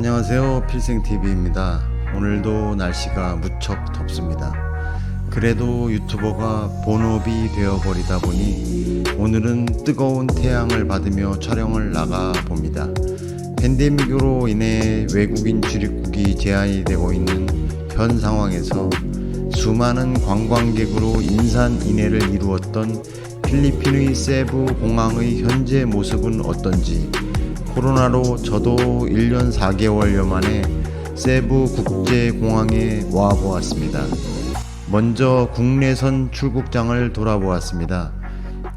안녕하세요. 필생TV입니다. 오늘도 날씨가 무척 덥습니다. 그래도 유튜버가 본업이 되어버리다 보니 오늘은 뜨거운 태양을 받으며 촬영을 나가 봅니다. 팬데믹으로 인해 외국인 출입국이 제한이 되고 있는 현 상황에서 수많은 관광객으로 인산인해를 이루었던 필리핀의 세부 공항의 현재 모습은 어떤지 코로나로 저도 1년 4개월여 만에 세부 국제공항에 와 보았습니다. 먼저 국내선 출국장을 돌아보았습니다.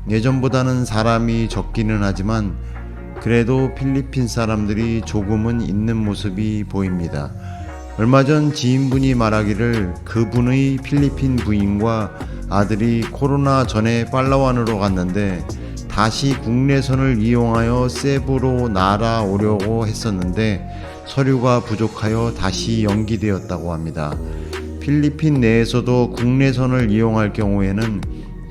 예전보다는 사람이 적기는 하지만 그래도 필리핀 사람들이 조금은 있는 모습이 보입니다. 얼마 전 지인분이 말하기를 그분의 필리핀 부인과 아들이 코로나 전에 팔라완으로 갔는데 다시 국내선을 이용하여 세부로 날아오려고 했었는데 서류가 부족하여 다시 연기되었다고 합니다. 필리핀 내에서도 국내선을 이용할 경우에는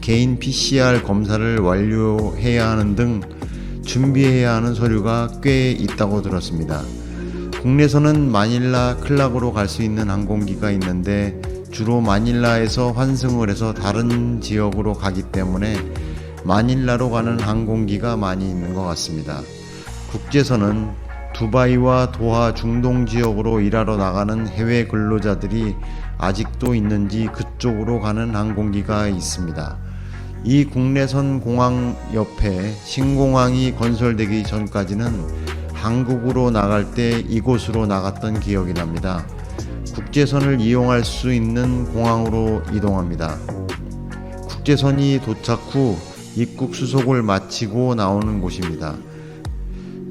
개인 PCR 검사를 완료해야 하는 등 준비해야 하는 서류가 꽤 있다고 들었습니다. 국내선은 마닐라 클락으로 갈 수 있는 항공기가 있는데 주로 마닐라에서 환승을 해서 다른 지역으로 가기 때문에 마닐라로 가는 항공기가 많이 있는 것 같습니다. 국제선은 두바이와 도하 중동 지역으로 일하러 나가는 해외 근로자들이 아직도 있는지 그쪽으로 가는 항공기가 있습니다. 이 국내선 공항 옆에 신공항이 건설되기 전까지는 한국으로 나갈 때 이곳으로 나갔던 기억이 납니다. 국제선을 이용할 수 있는 공항으로 이동합니다. 국제선이 도착 후 입국 수속을 마치고 나오는 곳입니다.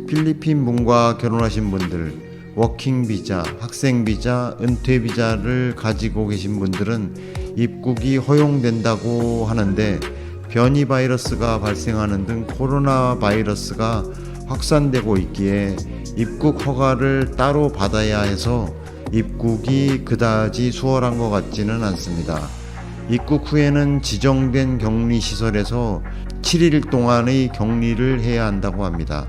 필리핀 분과 결혼하신 분들, 워킹 비자, 학생 비자, 은퇴 비자를 가지고 계신 분들은 입국이 허용된다고 하는데 변이 바이러스가 발생하는 등 코로나 바이러스가 확산되고 있기에 입국 허가를 따로 받아야 해서 입국이 그다지 수월한 것 같지는 않습니다. 입국 후에는 지정된 격리 시설에서 7일 동안의 격리를 해야 한다고 합니다.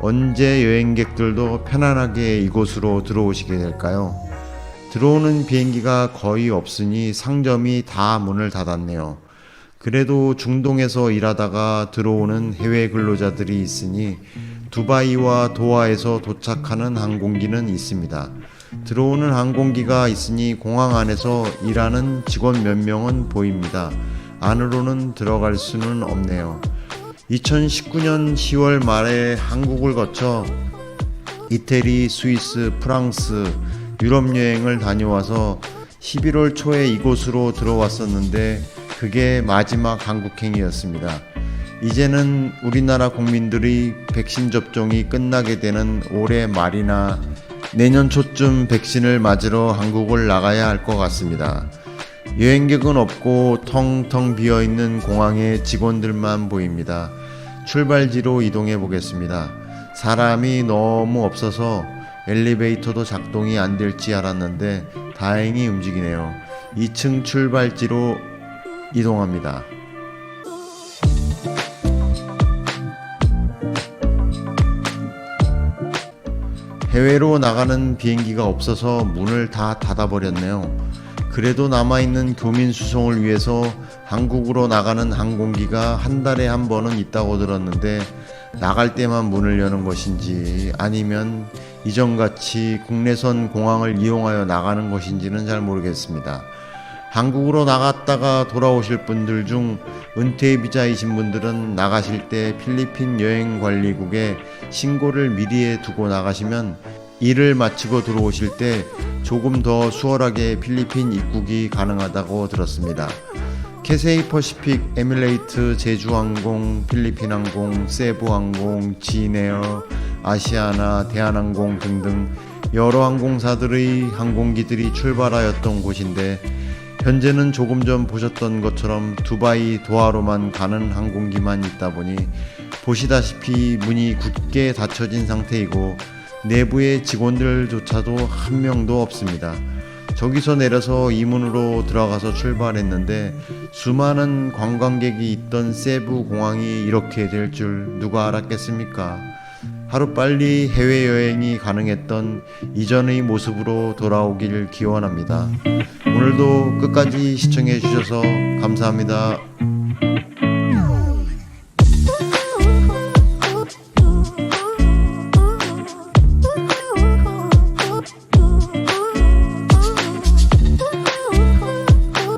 언제 여행객들도 편안하게 이곳으로 들어오시게 될까요? 들어오는 비행기가 거의 없으니 상점이 다 문을 닫았네요. 그래도 중동에서 일하다가 들어오는 해외 근로자들이 있으니 두바이와 도하에서 도착하는 항공기는 있습니다. 들어오는 항공기가 있으니 공항 안에서 일하는 직원 몇 명은 보입니다. 안으로는 들어갈 수는 없네요. 2019년 10월 말에 한국을 거쳐 이태리, 스위스, 프랑스, 유럽 여행을 다녀와서 11월 초에 이곳으로 들어왔었는데 그게 마지막 한국행이었습니다. 이제는 우리나라 국민들이 백신 접종이 끝나게 되는 올해 말이나 내년 초쯤 백신을 맞으러 한국을 나가야 할 것 같습니다. 여행객은 없고 텅텅 비어 있는 공항에 직원들만 보입니다. 출발지로 이동해 보겠습니다. 사람이 너무 없어서 엘리베이터도 작동이 안 될지 알았는데 다행히 움직이네요. 2층 출발지로 이동합니다. 해외로 나가는 비행기가 없어서 문을 다 닫아버렸네요. 그래도 남아있는 교민 수송을 위해서 한국으로 나가는 항공기가 한 달에 한 번은 있다고 들었는데 나갈 때만 문을 여는 것인지 아니면 이전같이 국내선 공항을 이용하여 나가는 것인지는 잘 모르겠습니다. 한국으로 나갔다가 돌아오실 분들 중 은퇴 비자이신 분들은 나가실 때 필리핀 여행관리국에 신고를 미리 해 두고 나가시면 일을 마치고 들어오실 때 조금 더 수월하게 필리핀 입국이 가능하다고 들었습니다. 캐세이 퍼시픽, 에밀레이트, 제주항공, 필리핀항공, 세부항공, 진에어, 아시아나, 대한항공 등등 여러 항공사들의 항공기들이 출발하였던 곳인데 현재는 조금 전 보셨던 것처럼 두바이 도하로만 가는 항공기만 있다 보니 보시다시피 문이 굳게 닫혀진 상태이고 내부의 직원들조차도 한 명도 없습니다. 저기서 내려서 이문으로 들어가서 출발했는데 수많은 관광객이 있던 세부 공항이 이렇게 될 줄 누가 알았겠습니까? 하루빨리 해외여행이 가능했던 이전의 모습으로 돌아오길 기원합니다. 오늘도 끝까지 시청해 주셔서 감사합니다.